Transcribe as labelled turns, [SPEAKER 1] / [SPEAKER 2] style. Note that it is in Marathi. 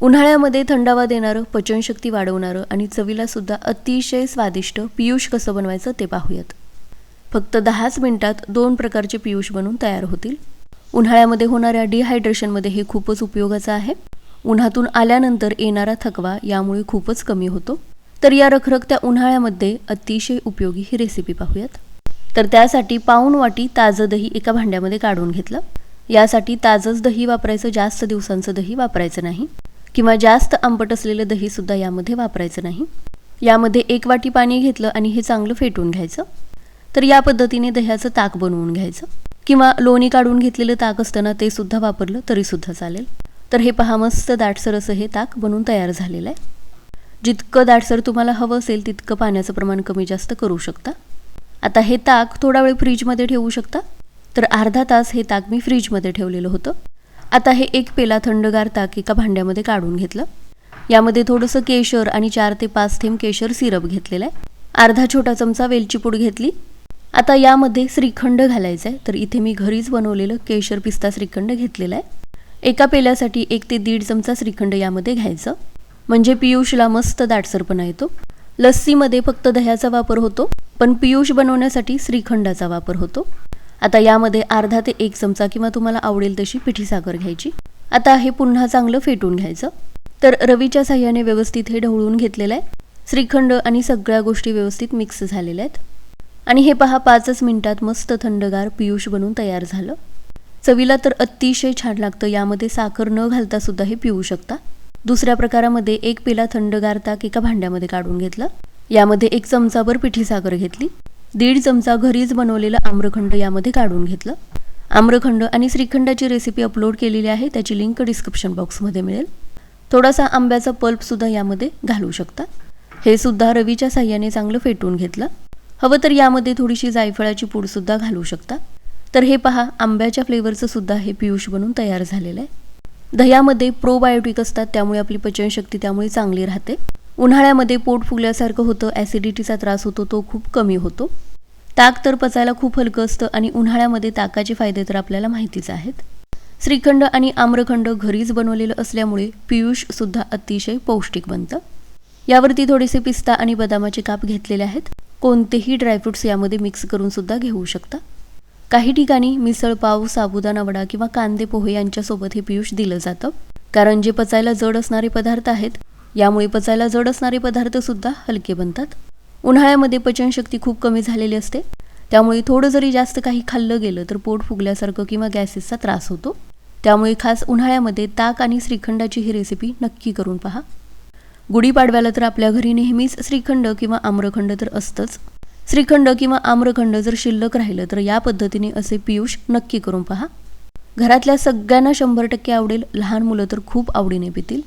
[SPEAKER 1] उन्हाळ्यामध्ये थंडावा देणारं पचनशक्ती वाढवणारं आणि चवीला सुद्धा अतिशय स्वादिष्ट पियुष कसं बनवायचं ते पाहूयात. फक्त दहाच मिनिटात दोन प्रकारचे पियुष बनून तयार होतील. उन्हाळ्यामध्ये होणाऱ्या डिहायड्रेशनमध्ये हे खूपच उपयोगाचं आहे. उन्हातून आल्यानंतर येणारा थकवा यामुळे खूपच कमी होतो. तर या रखरखत्या उन्हाळ्यामध्ये अतिशय उपयोगी ही रेसिपी पाहूयात. तर त्यासाठी पाऊन वाटी ताजं दही एका भांड्यामध्ये काढून घेतलं. यासाठी ताजंच दही वापरायचं जास्त दिवसांचं दही वापरायचं नाही. किंवा जास्त आंबट असलेलं दहीसुद्धा यामध्ये वापरायचं नाही. यामध्ये एक वाटी पाणी घेतलं आणि हे चांगलं फेटून घ्यायचं. तर या पद्धतीने दह्याचं ताक बनवून घ्यायचं. किंवा लोणी काढून घेतलेलं ताक असताना ते सुद्धा वापरलं तरीसुद्धा चालेल. तर हे पहा मस्त दाटसर असं हे ताक बनवून तयार झालेलं आहे. जितकं दाटसर तुम्हाला हवं असेल तितकं पाण्याचं प्रमाण कमी जास्त करू शकता. आता हे ताक थोडा वेळ फ्रीजमध्ये ठेवू शकता. तर अर्धा तास हे ताक मी फ्रीजमध्ये ठेवलेलं होतं. आता हे एक पेला थंडगार ताक एका भांड्यामध्ये काढून घेतलं. यामध्ये थोडंसं केशर आणि चार ते पाच थेंब केशर सिरप घेतलेलं आहे. अर्धा छोटा चमचा वेलची पूड घेतली. आता यामध्ये श्रीखंड घालायचं आहे तर इथे मी घरीच बनवलेलं केशर पिस्ता श्रीखंड घेतलेलं आहे. एका पेल्यासाठी एक ते दीड चमचा श्रीखंड यामध्ये घ्यायचं. म्हणजे पियुषला मस्त दाटसरपणा येतो. लस्सीमध्ये फक्त दह्याचा वापर होतो पण पियुष बनवण्यासाठी श्रीखंडाचा वापर होतो. आता यामध्ये अर्धा ते एक चमचा किंवा तुम्हाला आवडेल तशी पिठी साखर घ्यायची. आता हे पुन्हा चांगलं फेटून घ्यायचं. तर रवीच्या साह्याने व्यवस्थित हे ढवळून घेतलेलं आहे. श्रीखंड आणि सगळ्या गोष्टी व्यवस्थित मिक्स झालेल्या आहेत. आणि हे पहा पाचच मिनिटात मस्त थंडगार पियुष बनून तयार झालं. चवीला तर अतिशय छान लागतं यामध्ये साखर न घालता सुद्धा हे पिऊ शकता. दुसऱ्या प्रकारामध्ये एक पेला थंडगार ताक एका भांड्यामध्ये काढून घेतलं. यामध्ये एक चमचाभर पिठी साखर घेतली. दीड चमचा घरीच बनवलेलं आम्रखंड यामध्ये काढून घेतलं. आम्रखंड आणि श्रीखंडाची रेसिपी अपलोड केलेली आहे त्याची लिंक डिस्क्रिप्शन बॉक्समध्ये मिळेल. थोडासा आंब्याचा पल्पसुद्धा यामध्ये घालू शकता. हे सुद्धा रवीच्या साह्याने चांगलं फेटून घेतलं. हवं तर यामध्ये थोडीशी जायफळाची पूडसुद्धा घालू शकता. तर हे पहा आंब्याच्या फ्लेवरचं सुद्धा हे पियुष बनून तयार झालेलं आहे. दह्यामध्ये प्रोबायोटिक असतात त्यामुळे आपली पचनशक्ती त्यामुळे चांगली राहते. उन्हाळ्यामध्ये पोट फुगल्यासारखं होतं ॲसिडिटीचा त्रास होतो तो खूप कमी होतो. ताक तर पचायला खूप हलकं असतं आणि उन्हाळ्यामध्ये ताकाचे फायदे तर आपल्याला माहितीच आहेत. श्रीखंड आणि आम्रखंड घरीच बनवलेलं असल्यामुळे पियुष सुद्धा अतिशय पौष्टिक बनतं. यावरती थोडेसे पिस्ता आणि बदामाचे काप घेतलेले आहेत. कोणतेही ड्रायफ्रुट्स यामध्ये मिक्स करून सुद्धा घेऊ शकता. काही ठिकाणी मिसळ पाव साबुदाणा वडा किंवा कांदे पोहे यांच्यासोबत हे पियुष दिलं जातं. कारण जे पचायला जड असणारे पदार्थ आहेत यामुळे पचायला जड असणारे पदार्थ सुद्धा हलके बनतात. उन्हाळ्यामध्ये पचनशक्ती खूप कमी झालेली असते. त्यामुळे थोडं जरी जास्त काही खाल्लं गेलं तर पोट फुगल्यासारखं किंवा गॅसेसचा त्रास होतो. त्यामुळे खास उन्हाळ्यामध्ये ताक आणि श्रीखंडाची ही रेसिपी नक्की करून पहा. गुढीपाडव्याला तर आपल्या घरी नेहमीच श्रीखंड किंवा आम्रखंड तर असतंच. श्रीखंड किंवा आम्रखंड जर शिल्लक राहिलं तर या पद्धतीने असे पियुष नक्की करून पहा. घरातल्या सगळ्यांना शंभर टक्के आवडेल. लहान मुलं तर खूप आवडीने पितील.